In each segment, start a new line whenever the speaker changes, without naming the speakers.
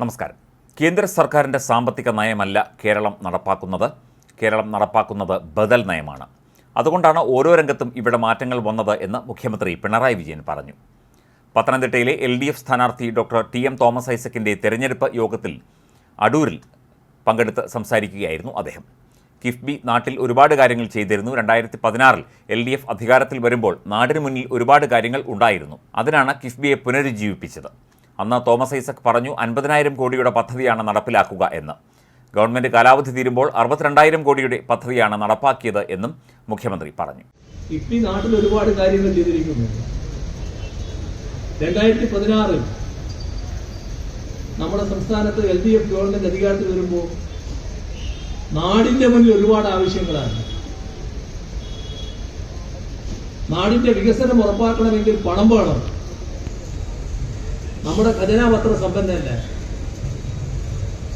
നമസ്കാരം. കേന്ദ്ര സർക്കാരിന്റെ സാമ്പത്തിക നയമല്ല കേരളം നടപ്പാക്കുന്നത്. കേരളം നടപ്പാക്കുന്നത് ബദൽ നയമാണ്. അതുകൊണ്ടാണ് ഓരോ രംഗത്തും ഇവിടെ മാറ്റങ്ങൾ വന്നത് എന്ന് മുഖ്യമന്ത്രി പിണറായി വിജയൻ പറഞ്ഞു. പത്തനംതിട്ടയിലെ എൽ ഡി എഫ് സ്ഥാനാർത്ഥി ഡോക്ടർ ടി എം തോമസ് ഐസക്കിന്റെ തെരഞ്ഞെടുപ്പ് യോഗത്തിൽ അടൂരിൽ പങ്കെടുത്ത് സംസാരിക്കുകയായിരുന്നു അദ്ദേഹം. കിഫ്ബി നാട്ടിൽ ഒരുപാട് കാര്യങ്ങൾ ചെയ്തിരുന്നു. രണ്ടായിരത്തി പതിനാറിൽ എൽ ഡി എഫ് അധികാരത്തിൽ വരുമ്പോൾ നാടിന് മുന്നിൽ ഒരുപാട് കാര്യങ്ങൾ ഉണ്ടായിരുന്നു. അതിനാണ് കിഫ്ബിയെ പുനരുജ്ജീവിപ്പിച്ചത്. അന്ന് തോമസ് ഐസക് പറഞ്ഞു അൻപതിനായിരം കോടിയുടെ പദ്ധതിയാണ് നടപ്പിലാക്കുക എന്ന്. ഗവൺമെന്റ് കാലാവധി തീരുമ്പോൾ അറുപത്തിരണ്ടായിരം കോടിയുടെ പദ്ധതിയാണ് നടപ്പാക്കിയത് എന്നും മുഖ്യമന്ത്രി പറഞ്ഞു.
കിഫ്ബി നാട്ടിൽ ഒരുപാട് കാര്യങ്ങൾ ചെയ്തിരിക്കുന്നു. രണ്ടായിരത്തി പതിനാറിൽ നമ്മുടെ സംസ്ഥാനത്ത് എൽ ഡി എഫ് ഗവൺമെന്റ് അധികാരത്തിൽ വരുമ്പോൾ നാടിന്റെ മുന്നിൽ ഒരുപാട് ആവശ്യങ്ങളാണ്. നാടിന്റെ വികസനം ഉറപ്പാക്കണമെങ്കിൽ പണം വേണം. നമ്മുടെ ഖജനാപത്ര സമ്പന്നല്ല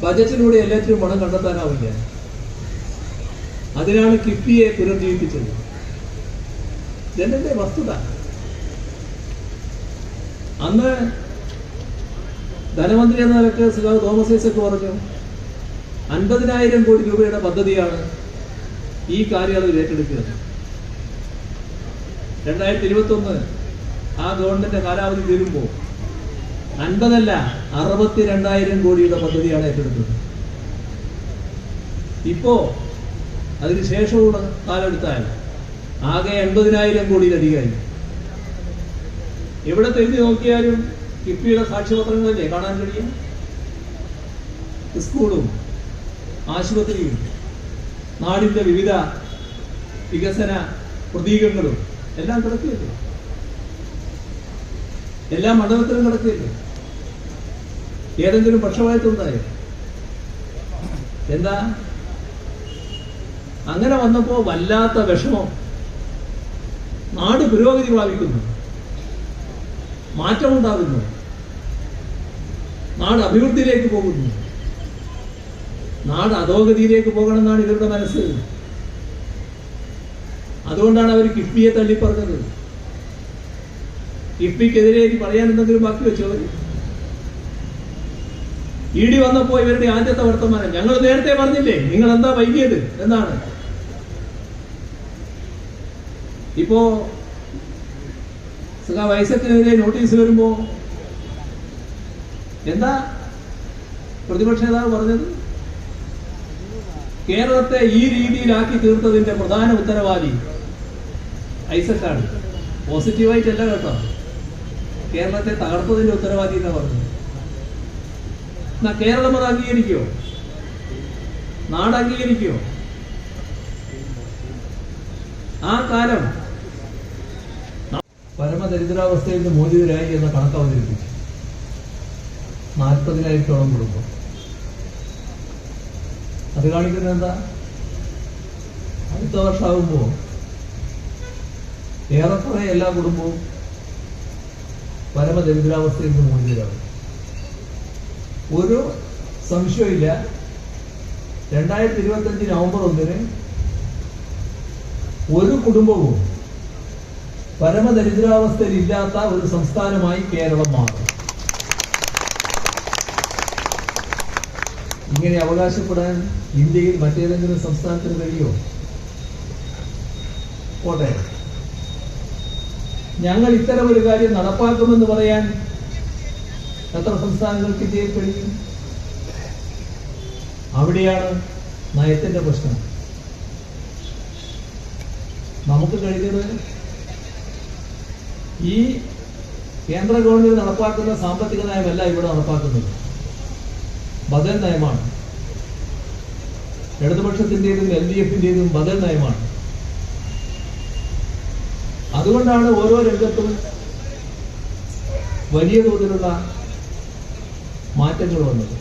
ബജറ്റിലൂടെ എല്ലാത്തിനും പണം കണ്ടെത്താനാവില്ല. അതിനാണ് കിഫ്ബിയെ പുനർജീവിപ്പിച്ചത്. ജനന്റെ വസ്തുത. അന്ന് ധനമന്ത്രി എന്ന നിലയ്ക്ക് സുഖാവ് തോമസ് ഐസക് പറഞ്ഞു അൻപതിനായിരം കോടി രൂപയുടെ പദ്ധതിയാണ് ഈ കാലയളവിൽ ഏറ്റെടുക്കുക രണ്ടായിരത്തി ഇരുപത്തി ഒന്ന് ആ ഗവൺമെന്റിന്റെ കാലാവധി തീരുമ്പോൾ അൻപതല്ല അറുപത്തി രണ്ടായിരം കോടിയുടെ പദ്ധതിയാണ് ഏറ്റെടുത്തത്. ഇപ്പോ അതിന് ശേഷമുള്ള കാലെടുത്താൽ ആകെ എൺപതിനായിരം കോടിയിലധികമായി എവിടെ തെരുതി നോക്കിയാലും കിഫ്ബിയുടെ സാക്ഷ്യപത്രങ്ങളല്ലേ കാണാൻ കഴിയും? സ്കൂളും ആശുപത്രിയും നാടിന്റെ വിവിധ വികസന പ്രതീകങ്ങളും എല്ലാം കിടക്കുകയല്ലേ? എല്ലാ മണ്ഡലത്തിലും കിടക്കുകയല്ലേ ഏതെങ്കിലും പക്ഷപാതിത്വമുണ്ടായോ എന്താ? അങ്ങനെ വന്നപ്പോ വല്ലാത്ത വിഷമം. നാട് പുരോഗതി പ്രാപിക്കുന്നു. മാറ്റമുണ്ടാകുന്നു നാട് അഭിവൃദ്ധിയിലേക്ക് പോകുന്നു. നാട് അധോഗതിയിലേക്ക് പോകണമെന്നാണ് ഇവരുടെ മനസ്സ്. അതുകൊണ്ടാണ് അവർ കിഫ്ബിയെ തള്ളിപ്പറഞ്ഞത്. കിഫ്ബിക്കെതിരെ പറയാൻ എന്തെങ്കിലും ബാക്കി വെച്ചോ? ഇ ഡി വന്നപ്പോ ഇവരുടെ ആദ്യത്തെ വർത്തമാനം ഞങ്ങൾ നേരത്തെ പറഞ്ഞില്ലേ നിങ്ങൾ എന്താ വൈകിയത് എന്നാണ്. ഇപ്പോ സുഖ വൈസത്തിനെതിരെ നോട്ടീസ് വരുമ്പോ എന്താ പ്രതിപക്ഷ നേതാവ് പറഞ്ഞത്? കേരളത്തെ ഈ രീതിയിലാക്കി തീർത്തതിന്റെ പ്രധാന ഉത്തരവാദി ഐസക്കാണ്. പോസിറ്റീവായിട്ടല്ല കേട്ടോ. കേരളത്തെ തകർത്തതിന്റെ ഉത്തരവാദി എന്നാ പറഞ്ഞത്? എന്നാ കേരളം അത് അംഗീകരിക്കോ? നാട് അംഗീകരിക്കോ? ആ കാലം പരമദരിദ്രാവസ്ഥയിൽ നിന്ന് മോചിതരായി എന്ന കണക്ക് അവതരിപ്പിച്ചു. നാൽപ്പതിനായിരത്തോളം കുടുംബം. അത് കാണിക്കുന്നത് എന്താ? അടുത്ത വർഷമാകുമ്പോ ഏറെക്കുറെ എല്ലാ കുടുംബവും പരമദരിദ്രാവസ്ഥയിൽ നിന്ന് മോചിതരാകും ഒരു സംശയമില്ല രണ്ടായിരത്തി ഇരുപത്തി അഞ്ച് നവംബർ ഒന്നിന് ഒരു കുടുംബവും പരമദരിദ്രാവസ്ഥയിലില്ലാത്ത ഒരു സംസ്ഥാനമായി കേരളം മാറും. ഇങ്ങനെ അവകാശപ്പെടാൻ ഇന്ത്യയിൽ മറ്റേതെങ്കിലും സംസ്ഥാനത്തിന് കഴിയോ പോട്ടെ. ഞങ്ങൾ ഇത്തരം ഒരു കാര്യം നടപ്പാക്കുമെന്ന് പറയാൻ എത്ര സംസ്ഥാനങ്ങൾക്ക് ചെയ്യാൻ കഴിയും. അവിടെയാണ് നയത്തിന്റെ പ്രശ്നം. നമുക്ക് കഴിഞ്ഞത് ഈ കേന്ദ്ര ഗവൺമെന്റ് നടപ്പാക്കുന്ന സാമ്പത്തിക നയമല്ല ഇവിടെ നടപ്പാക്കുന്നത്. ബദൽ നയമാണ്. ഇടതുപക്ഷത്തിന്റേതും എൽ ഡി എഫിന്റേതും ബദൽ നയമാണ്. അതുകൊണ്ടാണ് ഓരോ രംഗത്തും വലിയ തോതിലുള്ള മാറ്റങ്ങൾ വന്നത്.